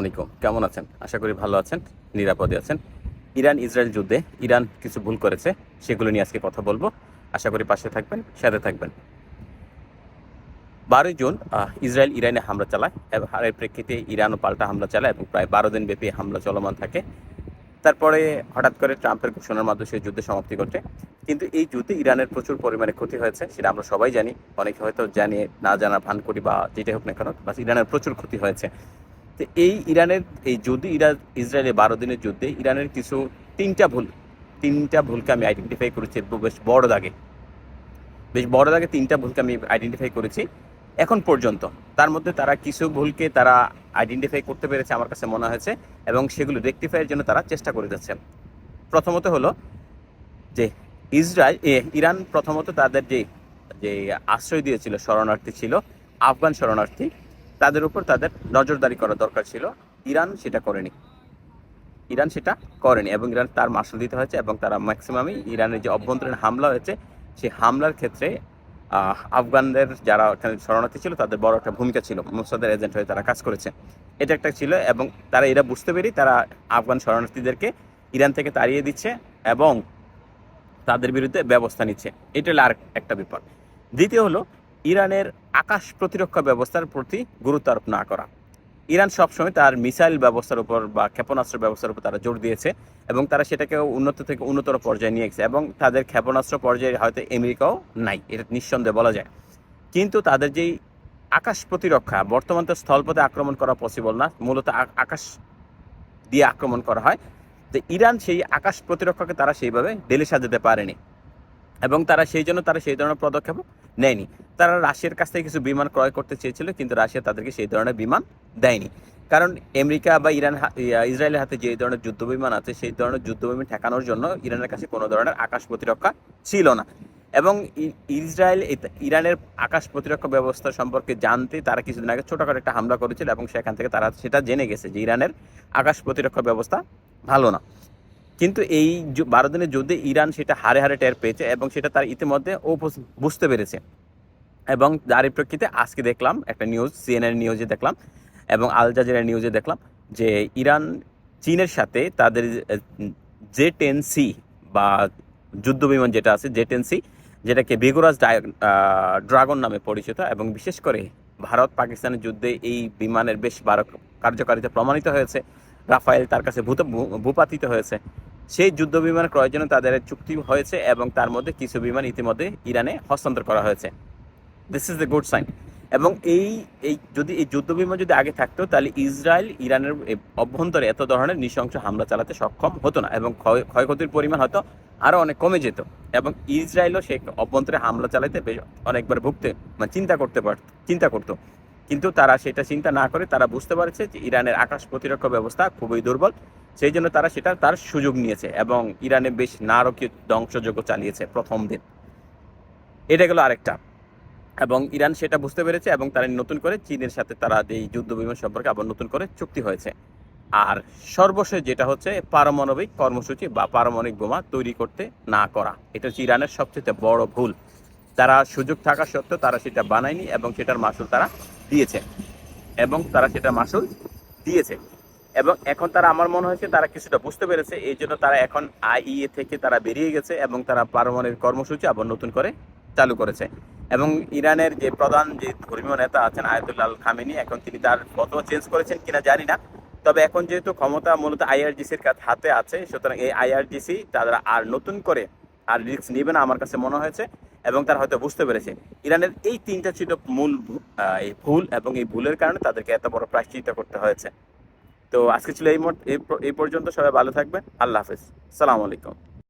আলাইকুম। কেমন আছেন? আশা করি ভালো আছেন, নিরাপদে আছেন। ইরান, ইসরায়েল যুদ্ধে ইরান কিছু ভুল করেছে, সেগুলো নিয়ে আজকে কথা বলব। আশা করি পাশে থাকবেন, সাথে থাকবেন। বারোই জুন ইসরায়েল ইরানে হামলা চালায়, এবং এর প্রেক্ষিতে ইরানও পাল্টা হামলা চালায়, এবং প্রায় বারো দিন ব্যাপী হামলা চলমান থাকে। তারপরে হঠাৎ করে ট্রাম্পের ঘোষণার মাধ্যমে সেই যুদ্ধে সমাপ্তি ঘটে। কিন্তু এই যুদ্ধে ইরানের প্রচুর পরিমাণে ক্ষতি হয়েছে, সেটা আমরা সবাই জানি। অনেকে হয়তো জানি, না জানা ভান করি বা যেটাই হোক না কেন, বাস ইরানের প্রচুর ক্ষতি হয়েছে। তো এই ইরানের, এই যুদ্ধে ইরান ইসরায়েলের বারো দিনের যুদ্ধে ইরানের কিছু তিনটা ভুল, তিনটা ভুলকে আমি আইডেন্টিফাই করেছি বেশ বড় দাগে। বেশ বড় দাগে তিনটা ভুলকে আমি আইডেন্টিফাই করেছি এখন পর্যন্ত। তার মধ্যে তারা কিছু ভুলকে তারা আইডেন্টিফাই করতে পেরেছে আমার কাছে মনে হয়েছে এবং সেগুলো রেকটিফাইয়ের জন্য তারা চেষ্টা করে যাচ্ছে। প্রথমত হলো যে ইসরায়েল ইরান প্রথমত তাদের যে যে আশ্রয় দিয়েছিল, শরণার্থী ছিল, আফগান শরণার্থী তাদের উপর তাদের নজরদারি করা দরকার ছিল। ইরান সেটা করেনি। ইরান সেটা করেনি এবং ইরান তার মার্শাল দিতে হয়েছে এবং তারা ম্যাক্সিমামই ইরানের যে অভ্যন্তরীণ হামলা হয়েছে, সেই হামলার ক্ষেত্রে আফগানদের যারা ওখানে শরণার্থী ছিল, তাদের বড় একটা ভূমিকা ছিল। মোসাদের এজেন্ট হয়ে তারা কাজ করেছে। এটা একটা ছিল এবং তারা এরা বুঝতে পেরেই তারা আফগান শরণার্থীদেরকে ইরান থেকে তাড়িয়ে দিচ্ছে এবং তাদের বিরুদ্ধে ব্যবস্থা নিচ্ছে। এটা হলো আর একটা ব্যাপার। দ্বিতীয় হলো ইরানের আকাশ প্রতিরক্ষা ব্যবস্থার প্রতি গুরুত্ব আরোপ না করা। ইরান সবসময় তার মিসাইল ব্যবস্থার উপর বা ক্ষেপণাস্ত্র ব্যবস্থার উপর তারা জোর দিয়েছে এবং তারা সেটাকে উন্নত থেকে উন্নতর পর্যায়ে নিয়ে গেছে এবং তাদের ক্ষেপণাস্ত্র পর্যায়ে হয়তো আমেরিকাও নাই, এটা নিঃসন্দেহে বলা যায়। কিন্তু তাদের যেই আকাশ প্রতিরক্ষা, বর্তমান তো স্থলপথে আক্রমণ করা পসিবল না, মূলত আকাশ দিয়ে আক্রমণ করা হয় তো ইরান সেই আকাশ প্রতিরক্ষাকে তারা সেইভাবে ডেলে সাজাতে পারেনি। এবং তারা সেই জন্য, তারা সেই ধরনের পদক্ষেপ নেয়নি। তারা রাশিয়ার কাছ থেকে কিছু বিমান ক্রয় করতে চেয়েছিল, কিন্তু রাশিয়া তাদেরকে সেই ধরনের বিমান দেয়নি। কারণ আমেরিকা বা ইরান ইসরায়েলের হাতে যে ধরনের যুদ্ধ বিমান আছে, সেই ধরনের যুদ্ধ বিমান ঠেকানোর জন্য ইরানের কাছে কোনো ধরনের আকাশ প্রতিরক্ষা ছিল না। এবং ইসরায়েল ইরানের আকাশ প্রতিরক্ষা ব্যবস্থা সম্পর্কে জানতে তারা কিছুদিন আগে ছোটখাটো একটা হামলা করেছিল এবং সেখান থেকে তারা সেটা জেনে গেছে যে ইরানের আকাশ প্রতিরক্ষা ব্যবস্থা ভালো না। কিন্তু এই বারো দিনের যুদ্ধে ইরান সেটা হারে হারে টের পেয়েছে এবং সেটা তার ইতিমধ্যে ও বুঝতে পেরেছে। এবং যার প্রেক্ষিতে আজকে দেখলাম একটা নিউজ সিএনএন নিউজে দেখলাম এবং আল জাজিরার নিউজে দেখলাম যে ইরান চীনের সাথে তাদের জে টেন সি বা যুদ্ধ বিমান যেটা আছে, জে টেন সি, যেটাকে বেগুরাজ ড্রাগন নামে পরিচিত এবং বিশেষ করে ভারত পাকিস্তানের যুদ্ধে এই বিমানের বেশ কার্যকারিতা প্রমাণিত হয়েছে। রাফায়েল তার কাছে ভূপাতিত হয়েছে। সেই যুদ্ধ বিমান ক্রয়ের জন্য তাদের চুক্তি হয়েছে এবং তার মধ্যে কিছু বিমান ইতিমধ্যে ইরানে হস্তান্তর করা হয়েছে। This is the good sign এবং এই এই যদি, এই যুদ্ধ বিমান যদি আগে থাকতো, তাহলে ইসরায়েল ইরানের অভ্যন্তরে এত ধরনের নৃশংস হামলা চালাতে সক্ষম হতো না এবং ক্ষয়, ক্ষয়ক্ষতির পরিমাণ হয়তো আরও অনেক কমে যেত এবং ইসরায়েলও সে অভ্যন্তরে হামলা চালাতে বেশ অনেকবার ভুগতে মানে চিন্তা করতে পারত চিন্তা করতো। কিন্তু তারা সেটা চিন্তা না করে তারা বুঝতে পারছে যে ইরানের আকাশ প্রতিরক্ষা ব্যবস্থা খুবই দুর্বল সেই জন্য তারা সেটা তার সুযোগ নিয়েছে এবং ইরানে বেশ নারকীয় ধ্বংসযজ্ঞ চালিয়েছে প্রথম দিন। এটা গেল আরেকটা। এবং ইরান সেটা বুঝতে পেরেছে এবং তারা নতুন করে চীনের সাথে তারা এই যুদ্ধ বিমান সম্পর্কে আবার নতুন করে চুক্তি হয়েছে। আর সর্বশেষ যেটা হচ্ছে, পারমাণবিক কর্মসূচি বা পারমাণবিক বোমা তৈরি করতে না করা। এটা হচ্ছে ইরানের সবচেয়ে বড় ভুল। তারা সুযোগ থাকা সত্ত্বেও তারা সেটা বানায়নি এবং সেটার মাসুল তারা দিয়েছে। এবং তারা সেটা মাসুল দিয়েছে। এবং এখন তারা, আমার মনে হয়েছে তারা কিছুটা বুঝতে পেরেছে, এই জন্য তারা এখন আইইএ থেকে তারা বেরিয়ে গেছে এবং তারা পারমাণবিক কর্মসূচি আবার নতুন করে চালু করেছে। এবং ইরানের যে প্রধান যে ধর্মীয় নেতা আছেন আয়াতুল্লাহ আল খামেনি, এখন তিনি তার ফতোয়া চেঞ্জ করেছেন কিনা জানি না। তবে এখন যেহেতু ক্ষমতা মূলত আইআরজিসির হাতে আছে, সুতরাং এই আইআরজিসি তারা আর নতুন করে আর রিস্ক নেবে না আমার কাছে মনে হয়েছে এবং তারা হয়তো বুঝতে পেরেছে। ইরানের এই তিনটা ছিল মূল ভুল এবং এই ভুলের কারণে তাদেরকে এত বড় প্রায়শ্চিত্ত করতে হয়েছে। তো আজকে ছিল এই এই পর্যন্ত সবাই ভালো থাকবেন। আল্লাহ হাফেজ। সালাম আলাইকুম।